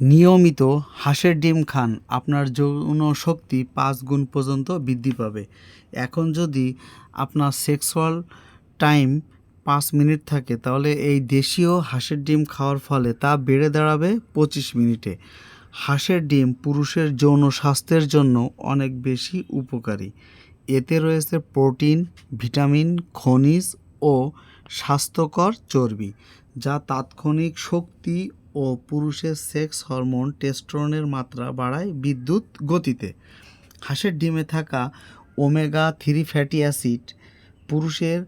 নিয়মিত হাঁসের ডিম খান, আপনার যৌন শক্তি পাঁচ গুণ পর্যন্ত বৃদ্ধি পাবে। এখন যদি আপনার সেক্সুয়াল টাইম পাঁচ মিনিট থাকে, তাহলে এই দেশীয় হাঁসের ডিম খাওয়ার ফলে তা বেড়ে দাঁড়াবে পঁচিশ মিনিটে। হাঁসের ডিম পুরুষের যৌন স্বাস্থ্যের জন্য অনেক বেশি উপকারী। এতে রয়েছে প্রোটিন, ভিটামিন, খনিজ ও স্বাস্থ্যকর চর্বি, যা তাৎক্ষণিক শক্তি ও পুরুষের সেক্স হরমোন টেস্টোস্টেরনের মাত্রা বাড়ায় বিদ্যুৎ গতিতে। হাঁসের ডিমে থাকা ওমেগা থ্রি ফ্যাটি অ্যাসিড পুরুষের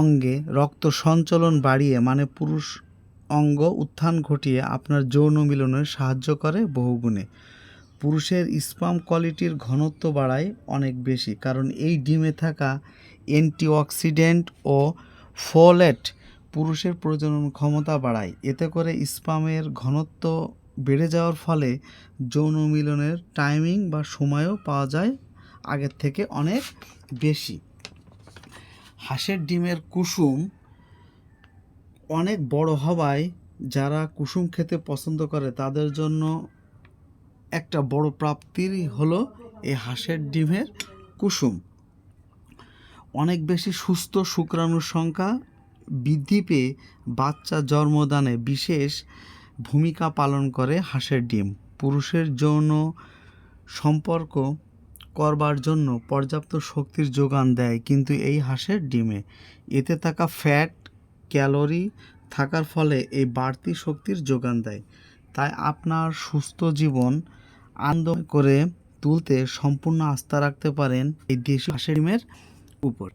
অঙ্গে রক্ত সঞ্চালন বাড়িয়ে মানে পুরুষ অঙ্গ উত্থান ঘটিয়ে আপনার যৌন মিলনে সাহায্য করে বহুগুণে। পুরুষের স্পাম কোয়ালিটির ঘনত্ব বাড়ায় অনেক বেশি, কারণ এই ডিমে থাকা অ্যান্টিঅক্সিডেন্ট ও ফোলেট পুরুষের প্রজনন ক্ষমতা বাড়ায়। এতে করে স্পামের ঘনত্ব বেড়ে যাওয়ার ফলে যৌন মিলনের টাইমিং বা সময়ও পাওয়া যায় আগের থেকে অনেক বেশি। হাঁসের ডিমের কুসুম অনেক বড় হওয়ায় যারা কুসুম খেতে পছন্দ করে, তাদের জন্য একটা বড় প্রাপ্তিরই হলো এই হাঁসের ডিমের কুসুম। অনেক বেশি সুস্থ শুক্রাণুর সংখ্যা বৃদ্ধি পেয়ে বাচ্চা জন্মদানে বিশেষ ভূমিকা পালন করে হাঁসের ডিম। পুরুষের যৌন সম্পর্ক করবার জন্য পর্যাপ্ত শক্তির যোগান দেয় কিন্তু এই হাঁসের ডিমে। এতে থাকা ফ্যাট, ক্যালোরি থাকার ফলে এই বাড়তি শক্তির যোগান দেয়। তাই আপনার সুস্থ জীবন আনন্দ করে তুলতে সম্পূর্ণ আস্থা রাখতে পারেন এই দেশি হাঁসের ডিমের উপর।